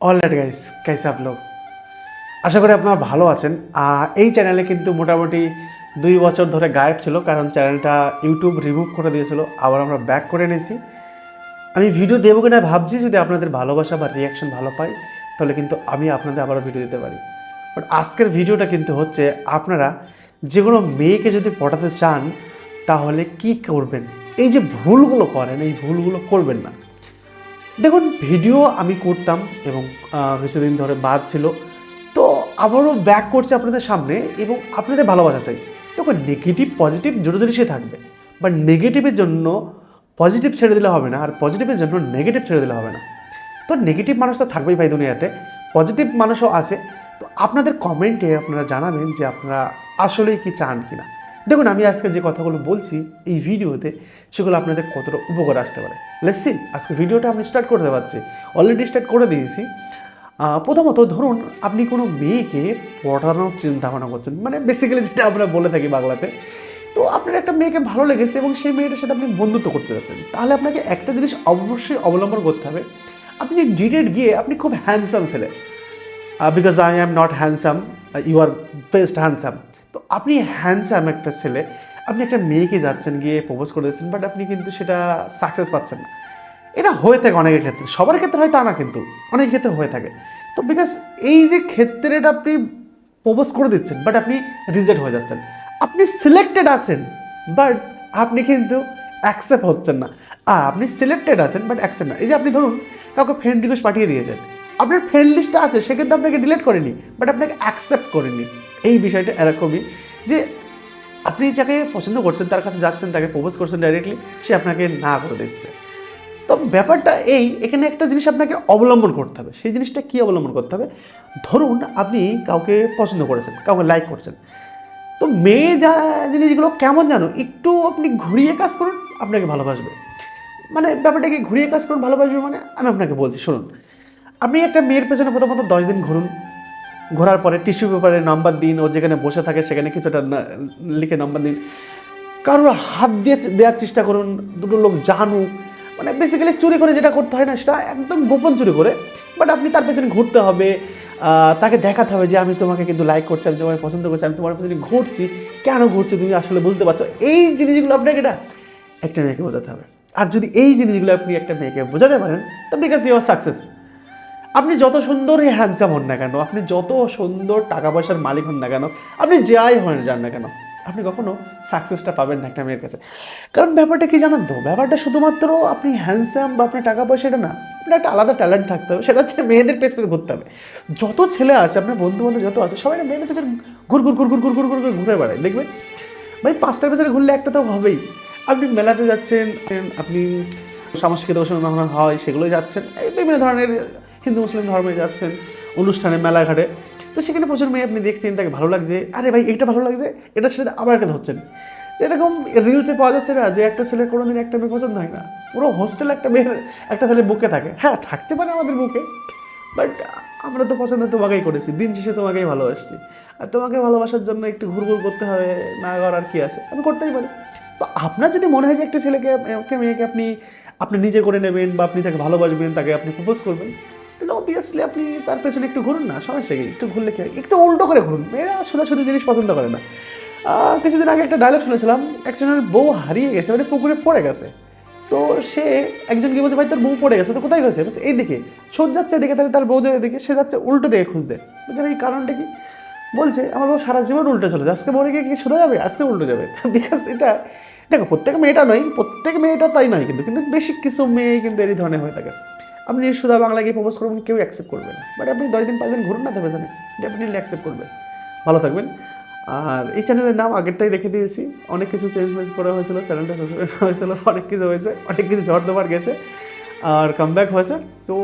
All right guys কাইসে আপলোক আশা করি আপনারা ভালো আছেন এই চ্যানেলে কিন্তু মোটামুটি দুই বছর ধরে গায়েব ছিল কারণ চ্যানেলটা ইউটিউব রিমুভ করে দিয়েছিল আবার আমরা ব্যাক করে নিয়েছি আমি ভিডিও দেবো কিনা ভাবছি যদি আপনাদের ভালোবাসা বা রিয়াকশন ভালো পাই তাহলে কিন্তু আমি আপনাদের আবারও ভিডিও দিতে পারি বাট আজকের ভিডিওটা কিন্তু হচ্ছে আপনারা যে কোনো মেয়েকে যদি পটাতে চান তাহলে কি করবেন এই যে ভুলগুলো করেন এই ভুলগুলো করবেন না দেখুন ভিডিও আমি করতাম এবং কিছুদিন ধরে বাদ ছিল। তো আবারও ব্যাক করছে আপনাদের সামনে এবং আপনাদের ভালোবাসা চাই। দেখুন নেগেটিভ পজিটিভ দুটো জিনিসই থাকবে। বাট নেগেটিভের জন্য পজিটিভ ছেড়ে দিলে হবে না আর পজিটিভের জন্য নেগেটিভ ছেড়ে দিলে হবে না। তো নেগেটিভ মানুষ তো থাকবেই ভাই দুনিয়াতে। পজিটিভ মানুষও আছে। তো আপনাদের কমেন্টে আপনারা জানাবেন যে আপনারা আসলেই কি চান কি না দেখুন, আমি আজকে যে কথাগুলো বলছি এই ভিডিওতে, সেগুলো আপনাদের কতটা উপকার আসতে পারে। লেসি আজকে ভিডিওটা আমি স্টার্ট করতে পারছি। অলরেডি স্টার্ট করে দিয়েছি। প্রথমত ধরুন, আপনি কোনো মেয়েকে পড়ানোর চিন্তা ভাবনা করছেন মানে বেসিক্যালি যেটা আমরা বলে থাকি বাংলাতে, তো আপনার একটা মেয়েকে ভালো লেগেছে এবং সেই মেয়েটার সাথে আপনি বন্ধুত্ব করতে যাচ্ছেন, তাহলে আপনাকে একটা জিনিস অবশ্যই অবলম্বন করতে হবে, আপনি ডিরেক্ট গিয়ে আপনি খুব হ্যান্ডসাম ছেলে because I am not handsome you are best handsome তো আপনি হ্যান্ডসাম একটা ছেলে, আপনি একটা মেয়েকে যাচ্ছেন, গিয়ে প্রপোজ করে দিচ্ছেন বাট আপনি কিন্তু সেটা সাকসেস পাচ্ছেন না। এটা হয়ে থাকে অনেকের ক্ষেত্রে, সবার ক্ষেত্রে হয় তা না কিন্তু, অনেক ক্ষেত্রে হয়ে থাকে। তো বিকজ এই যে ক্ষেত্রেটা আপনি প্রপোজ করে দিচ্ছেন বাট আপনি রিজেক্ট হয়ে যাচ্ছেন। আপনি সিলেক্টেড আছেন বাট আপনি কিন্তু অ্যাকসেপ্ট হচ্ছেন না। আপনি সিলেক্টেড আছেন বাট অ্যাকসেপ্ট না। এই যে আপনি ধরুন, কাউকে ফ্রেন্ড রিকোয়েস্ট পাঠিয়ে দিয়েছেন আপনার ফ্রেন্ড লিস্টটা আছে, সে কিন্তু আপনাকে ডিলিট করেনি বাট আপনাকে অ্যাকসেপ্ট করেনি। এই বিষয়টা এরকমই যে আপনি যাকে পছন্দ করছেন, তার কাছে যাচ্ছেন, তাকে প্রপোজ করছেন ডাইরেক্টলি সে আপনাকে না করে দিচ্ছে তো ব্যাপারটা এই, এখানে একটা জিনিস আপনাকে অবলম্বন করতে হবে। সেই জিনিসটা কী অবলম্বন করতে হবে? ধরুন আপনি কাউকে পছন্দ করেছেন, কাউকে লাইক করছেন। তো মেয়ে যা জিনিসগুলো কেমন জানো? একটু আপনি ঘুরিয়ে কাজ করুন, আপনাকে ভালোবাসবে। মানে ব্যাপারটাকে ঘুরিয়ে কাজ করুন, ভালোবাসবে মানে আমি আপনাকে বলছি, শুনুন। আপনি একটা মেয়ের পেছনে প্রথমত দশ দিন ঘুরুন। ঘোরার পরে টিস্যু পেপারে নাম্বার দিন, ও যেখানে বসে থাকে সেখানে কিছুটা লিখে নাম্বার দিন। কারোর হাত দিয়ে দেওয়ার চেষ্টা করুন, দুটো লোক জানুক। মানে বেসিক্যালি চুরি করে যেটা করতে হয় না, সেটা একদম গোপন চুরি করে। বাট আপনি তার পেছনে ঘুরতে হবে। তাকে দেখাতে হবে যে আমি তোমাকে কিন্তু লাইক করছি, আমি তোমাকে পছন্দ করছি, আমি তোমার পেছনে ঘুরছি। কেন ঘুরছি তুমি আসলে বুঝতে পারছ? এই জিনিসগুলো আপনাকে এটা একটা মেয়েকে বোঝাতে হবে। আর যদি এই জিনিসগুলো আপনি একটা মেয়েকে বোঝাতে পারেন তো বিকজ ইউ আর সাকসেস আপনি যত সুন্দরই হ্যান্ডসাম হন না কেন, আপনি যত সুন্দর টাকা পয়সার মালিক হন না কেন, আপনি যাই হন যান না কেন, আপনি কখনো সাকসেসটা পাবেন না একটা মেয়ের কাছে। কারণ ব্যাপারটা কি জানেন তো? ব্যাপারটা শুধুমাত্র আপনি হ্যান্ডসাম বা আপনার টাকা পয়সা এটা না, আপনার একটা আলাদা ট্যালেন্ট থাকতে হবে, সেটা হচ্ছে মেয়েদের পেছনে ঘুরতে হবে। যত ছেলে আছে, আপনার বন্ধু বান্ধব যত আছে, সবাই মেয়েদের পেছনে ঘুর ঘুর ঘুর ঘুর ঘুর ঘুর ঘুর ঘুর ঘুরে বেড়ায়, দেখবেন? ভাই, পাঁচটার পেছনে ঘুরলে একটা তো হবেই। আপনি মেলাতে যাচ্ছেন, আপনি সাংস্কৃতিক অনুষ্ঠান হয় সেগুলো যাচ্ছেন, এই বিভিন্ন ধরনের হিন্দু মুসলিম ধর্মে যাচ্ছেন অনুষ্ঠানে, মেলাঘাটে। তো সেখানে প্রচুর মেয়ে আপনি দেখছেন, তাকে ভালো লাগছে। আরে ভাই, এটা ভালো লাগছে, এটা ছেলেটা আবার একটা ধরছেন। যে এরকম রিলসে পাওয়া যাচ্ছে না যে একটা ছেলের কোনোদিন একটা মেয়ে পছন্দ হয় না। পুরো হোস্টেল একটা মেয়ের, একটা ছেলে বুকে থাকে। হ্যাঁ থাকতে পারে আমাদের বুকে বাট আমরা তো পছন্দ তোমাকেই করেছি। দিন শেষে তোমাকেই ভালোবাসছি। আর তোমাকে ভালোবাসার জন্য একটু ঘুরঘুর করতে হবে, না করার কি আছে? আমি করতেই পারি। তো আপনার যদি মনে হয় যে একটা ছেলেকে একটা মেয়েকে আপনি আপনি নিজে করে নেবেন বা আপনি তাকে ভালোবাসবেন, তাকে আপনি প্রপোজ করবেন তাহলে অবভিয়াসলি আপনি তার পেছনে একটু ঘুরুন না, সমস্যা কি? একটু ঘুরলে কি? একটু উল্টো করে ঘুরুন। মেয়েরা সোজাসুজি জিনিস পছন্দ করে না। কিছুদিন আগে একটা ডায়লগ শুনেছিলাম, একজনের বউ হারিয়ে গেছে মানে পুকুরে পড়ে গেছে। তো সে একজনকে বলছে, ভাই, তোর বউ পড়ে গেছে, তো কোথায় গেছে বলছে এই দিকে সোজ যাচ্ছে এদিকে, তাহলে তার বউ যায় এদিকে, সে যাচ্ছে উল্টো দিকে খুঁজতে। বলছে, ভাই কারণটা কি? বলছে, আমার বউ সারা জীবন উল্টো চলে যায় আজকে মরে গিয়ে কি সোজা যাবে? আজকে উল্টো যাবে। বিকজ এটা, দেখো, প্রত্যেক মেয়েটা নয়, প্রত্যেক মেয়েটা তাই নয় কিন্তু কিন্তু বেশি কিছু মেয়ে কিন্তু এই ধরনের হয়ে থাকে। আপনি সুধা বাংলা গিয়ে প্রপোজ করবেন, কেউ অ্যাকসেপ্ট করবে না। বাট আপনি দশ দিন, পাঁচ দিন ঘুরুন না তবে জানেন ডেফিনেটলি অ্যাকসেপ্ট করবে। ভালো থাকবেন। আর এই চ্যানেলের নাম আগেরটাই রেখে দিয়েছি। অনেক কিছু চেঞ্জ মেঞ্জ করা হয়েছিল চ্যানেলটা হয়েছিল, অনেক কিছু হয়েছে, অনেক কিছু ঝড় দেবার গেছে। আর কামব্যাক হয়েছে। তো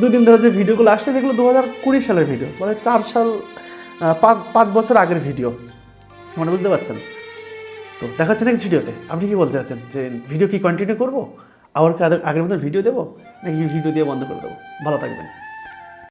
দুদিন ধরে যে ভিডিওগুলো আসছে, যেগুলো দু হাজার কুড়ি সালের ভিডিও মানে চার সাল পাঁচ পাঁচ বছর আগের ভিডিও মানে বুঝতে পারছেন? তো দেখা হচ্ছে নেক্সট ভিডিওতে আপনি কি বলতে চাচ্ছেন? যে ভিডিও কি কন্টিনিউ করব? আবার আগের মতন ভিডিও দেবো? নাকি ভিডিও দিয়ে বন্ধ করে দেবো? ভালো থাকবেন।